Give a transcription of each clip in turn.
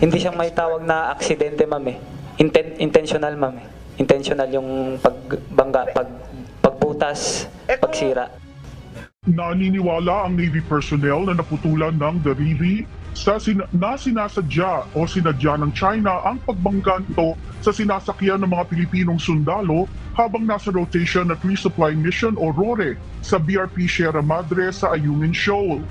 Hindi siya may tawag na aksidente, ma'am eh. Inten- intentional, ma'am eh. Intentional yung pagbangga, pag, pagbutas, pagsira. Naniniwala ang Navy personnel na naputulan ng dariri sa sin- na sinasadya o sinadya ng China ang pagbangga nito sa sinasakyan ng mga Pilipinong sundalo habang nasa rotation at resupply mission o RORE sa BRP Sierra Madre sa Ayungin Shoal.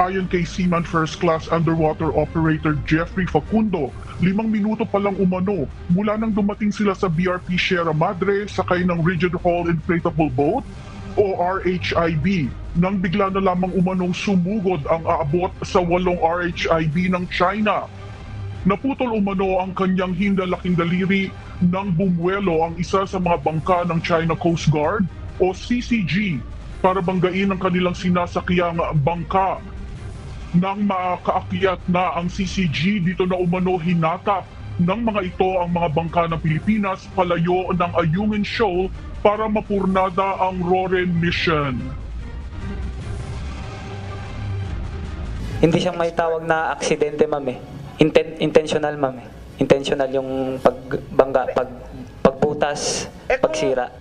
Ayon kay Seaman First Class Underwater Operator Jeffrey Facundo, limang minuto pa lang umano mula nang dumating sila sa BRP Sierra Madre sakay ng Rigid Hull Inflatable Boat o RHIB nang bigla na lamang umanong sumugod ang aabot sa walong RHIB ng China. Naputol umano ang kanyang hindalaking daliri nang bumuelo ang isa sa mga bangka ng China Coast Guard o CCG para banggain ang kanilang sinasakyang bangka. Nang makaakyat na ang CCG, dito na umano hinatap ng mga ito ang mga bangka ng Pilipinas palayo ng Ayungin Shoal para mapurnada ang Roren mission. Hindi siya may tawag na aksidente, ma'am eh. Inten- intentional, ma'am eh. Intentional yung pagbangga, pag, pagbutas, pagsira.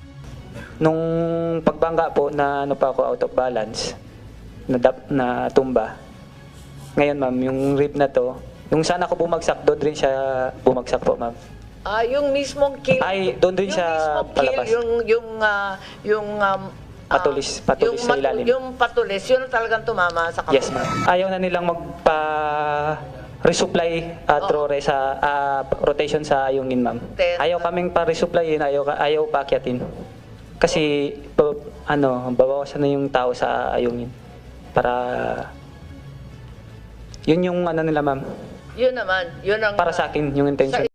Nung pagbangga po na ano pa ako out of balance, na, na tumba. Ngayon, ma'am, yung rib na to, yung saan ako bumagsak, doon rin siya bumagsak po, ma'am. Ah, yung mismong kill. Ay, doon din yung siya mismong palabas. Kill, yung yung ah, yung um, ah, Patulis- patulis yung, sa ilalim. Yung patulis, yun ang talagang tumama sa kamay. Yes, ma'am. Ayaw na nilang magpa resupply at Oo. rore sa ah, rotation sa ayungin, ma'am. Then- Ayaw kaming pa-resupplyin, ayaw, ayaw paakyatin. Kasi, pa- ano, babawasan na yung tao sa ayungin. Para, yun yung ano nila, ma'am. Yun naman, yun ang Para sa akin, yung intention